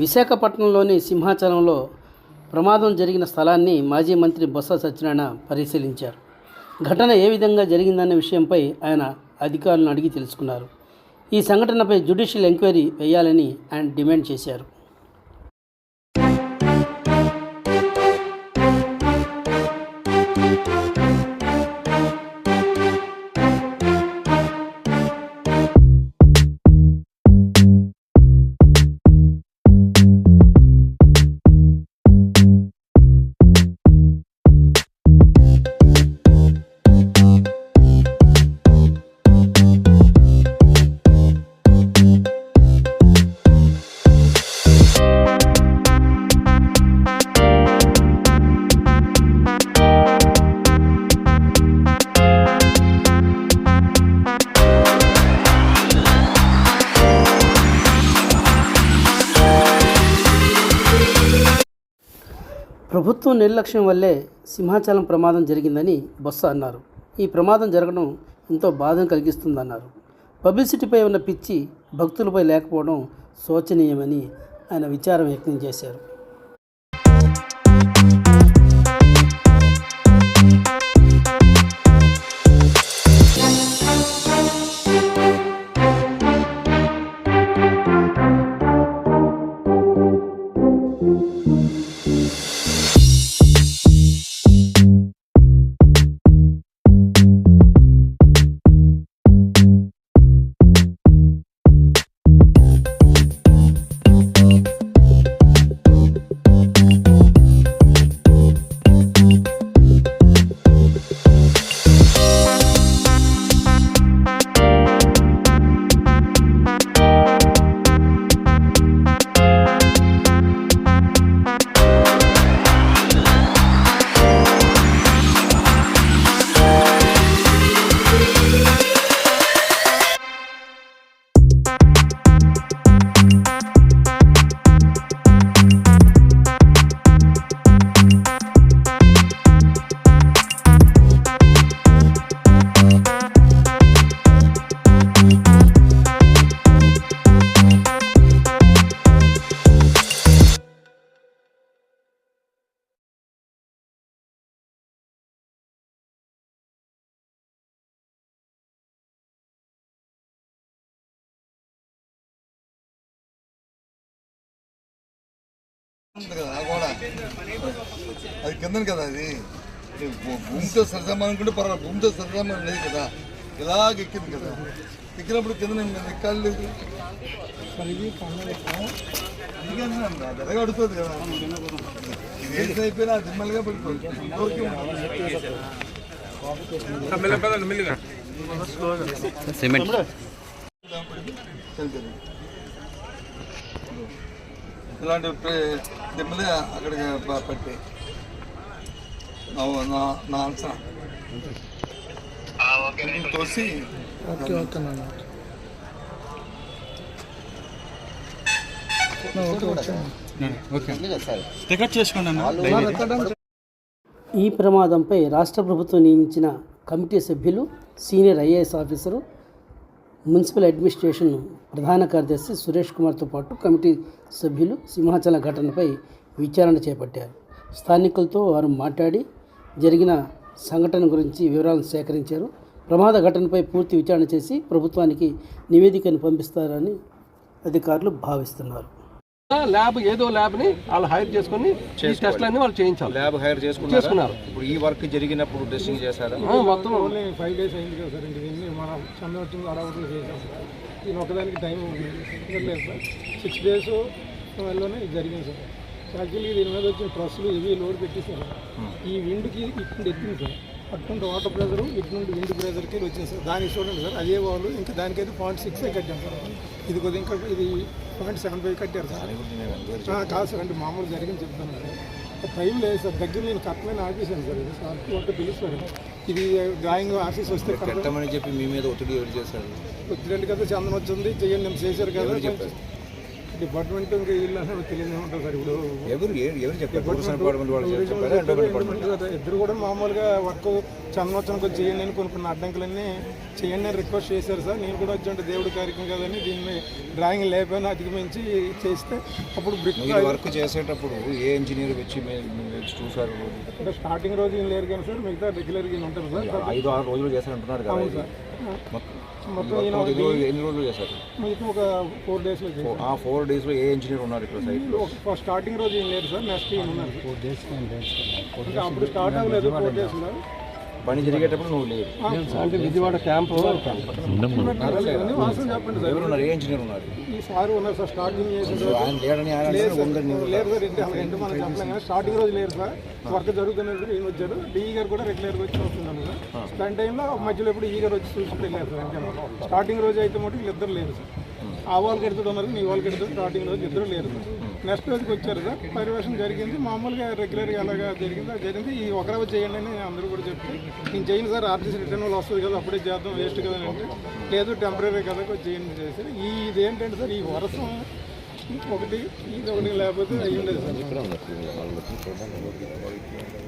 విశాఖపట్నంలోని సింహాచలంలో ప్రమాదం జరిగిన స్థలాన్ని మాజీ మంత్రి బొత్స సత్యనారాయణ పరిశీలించారు. ఘటన ఏ విధంగా జరిగిందన్న విషయంపై ఆయన అధికారులను అడిగి తెలుసుకున్నారు. ఈ సంఘటనపై జ్యుడిషియల్ ఎంక్వైరీ వేయాలని ఆయన డిమాండ్ చేశారు. ప్రభుత్వం నిర్లక్ష్యం వల్లే సింహాచలం ప్రమాదం జరిగిందని బొత్స అన్నారు. ఈ ప్రమాదం జరగడం ఎంతో బాధను కలిగిస్తుందన్నారు. పబ్లిసిటీపై ఉన్న పిచ్చి భక్తులపై లేకపోవడం శోచనీయమని ఆయన విచారం వ్యక్తం చేశారు. అది కిందని కదా అది. భూమితో సరిసమానం అనుకుంటే పర్వాలేదు భూమితో సరిసమానం లేదు కదా. ఇలాగ ఎక్కింది కదా. ఎక్కినప్పుడు కింద ఎక్కాలి లేదు. అది అడుగుతుంది కదా. ఇది ఏది అయిపోయినా అది ఇంతవరకు సిమెంట్. ఇలాంటి దిమ్మలే అక్కడికి ప- పట్టాయి. నా అంచనా తోసి ఓకే ఓకే నాన్న. ఓకే టికెట్ చేసుకోండి అన్న ఈ ప్రమాదంపై రాష్ట్ర ప్రభుత్వం నియమించిన కమిటీ సభ్యులు senior IAS officer municipal administration ప్రధాన కార్యదర్శి సురేష్ కుమార్తో పాటు కమిటీ సభ్యులు సింహాచల ఘటనపై విచారణ చేపట్టారు. స్థానికులతో వారు మాట్లాడి జరిగిన సంఘటన గురించి వివరాలను సేకరించారు. ప్రమాద ఘటనపై పూర్తి విచారణ చేసి ప్రభుత్వానికి నివేదికను పంపిస్తారని అధికారులు భావిస్తున్నారు. ల్యాబ్ ఏదో ల్యాబ్ని వాళ్ళు హైర్ చేసుకుని ఈ టెస్ట్లన్నీ వాళ్ళు చేయించాలి. ల్యాబ్ హైర్ చేసుకున్నారు? చేసుకున్నారు. ఇప్పుడు ఈ వర్క్ జరిగినప్పుడు టెస్టింగ్ చేశారా? ఆ, మొత్తం ఓన్లీ ఫైవ్ డేస్ అయింది కదా సార్ దీన్ని మనం చంద్ర వచ్చింది అడవులు చేసాం దీని ఒకదానికి టైం లేదు సార్ సిక్స్ డేస్ వల్లనే ఇది జరిగింది సార్ యాక్చువల్లీ దీని మీద వచ్చిన ట్రస్సులు ఇవి లోడ్ పెట్టేశారు. ఈ విండ్కి ఇటు ఎత్తింది సార్ అటు నుండి వాటర్ ప్రెజరు ఇటు నుండి విండ్ ప్రెజర్కి వచ్చింది సార్ దానికి చూడండి సార్ అదే వాళ్ళు ఇంకా దానికైతే పాయింట్ సిక్స్ కట్టాం సార్. ఇది కొద్దిగా ఇంకా ఇది పాయింట్ సెవెన్ ఫైవ్ కట్టారు సార్. కాదు సార్ అంటే మామూలు జరిగింది చెప్తాను సార్. టైం లేదు సార్ దగ్గర నేను కరెక్ట్మైన ఆఫీసాను సార్. ఇది సార్ ఒక పిలుస్తారు ఇది డ్రాయింగ్ ఆఫీస్ వస్తే కరెక్ట్ పెట్టమని చెప్పి మీ మీద ఒత్తిడి ఎవరు చేశారు? వచ్చినట్టు కదా చందనం వచ్చింది చెయ్యండి నేను చేశారు కదా? డిపార్ట్మెంట్ ఇంకా వీళ్ళు అసలు తెలియదు ఉంటుంది సార్ ఇప్పుడు. ఎవరు ఎవరు చెప్పారు? ఇద్దరు కూడా మామూలుగా వర్క్ చందనోత్సవం కొంచెం చేయండి అని కొన్ని కొన్ని అడ్డంకులన్నీ చేయండి అని రిక్వెస్ట్ చేశారు సార్. నేను కూడా వచ్చి దేవుడి కార్యక్రమం కదని దీన్ని డ్రాయింగ్ లేకపోయినా అధిగమించి చేస్తే అప్పుడు బ్రిక్ వర్క్ చేసేటప్పుడు ఏ ఇంజనీర్ వచ్చి వచ్చి చూసారు అంటే స్టార్టింగ్ రోజు లేరు కానీ సార్ మిగతా రెగ్యులర్గా ఉంటారు సార్. ఐదు ఆరు రోజులు చేశారంటున్నారు కదా. మొత్తం మొత్తం ఎన్ని రోజులు చేశారు? ఒక ఫోర్ డేస్లో చేశారు. ఆ ఫోర్ డేస్లో ఏ ఇంజనీర్ ఉన్నారు ఇక్కడ సైట్లో? స్టార్టింగ్ రోజు ఈయన లేరు సార్ నెక్స్ట్ ఈయన ఉన్నారు. ఫోర్ డేస్ అప్పుడు స్టార్ట్ అవ్వలేదు ఫోర్ డేస్లో పని జరిగేటప్పుడు నువ్వు లేవు. అంటే విజయవాడ క్యాంప్. అన్నీ వాసన చెప్పండి సార్ ఎవరు ఉన్నారు ఏ ఇంజనీర్ ఉన్నారు? ఈ సార్ ఉన్నారు సార్ స్టార్టింగ్ ఆయన లేడని ఆయన లేదు సార్. ఇంటి మనం చెప్పలేం కానీ స్టార్టింగ్ రోజు లేరు సార్. వర్క్ జరుగుతున్నప్పుడు ఈయన వచ్చారు. డిఈ గారు కూడా రెగ్యులర్గా వచ్చి వస్తున్నాను సార్. దాని టైంలో మధ్యలో ఎప్పుడు ఈ గారు వచ్చి చూసుకుంటూ వెళ్ళారు సార్ స్టార్టింగ్ రోజు అయితే మటు వీళ్ళిద్దరు లేరు సార్. ఆ వాళ్ళకి ఎడుతుడు ఉన్నారు నీ వాళ్ళకి ఎడుతుడు స్టార్టింగ్ రోజు ఇద్దరు లేరు. నెక్స్ట్ రోజుకి వచ్చారు సార్ పరివేషం జరిగింది. మామూలుగా రెగ్యులర్గా ఎలాగా జరిగింది అది జరిగింది. ఈ ఒకరే చేయండి అని అందరూ కూడా చెప్తే నేను చేయను సార్ ఆర్టీసీ రిటర్న్ వాళ్ళు వస్తుంది కదా అప్పుడే చేద్దాం వేస్ట్ కదా అంటే లేదు టెంపరీ కదా చేయండి చేశారు ఈ ఇదేంటంటే సార్ ఈ వరసం ఒకటి ఇది ఒకటి లేకపోతే అయ్యి ఉండేది సార్.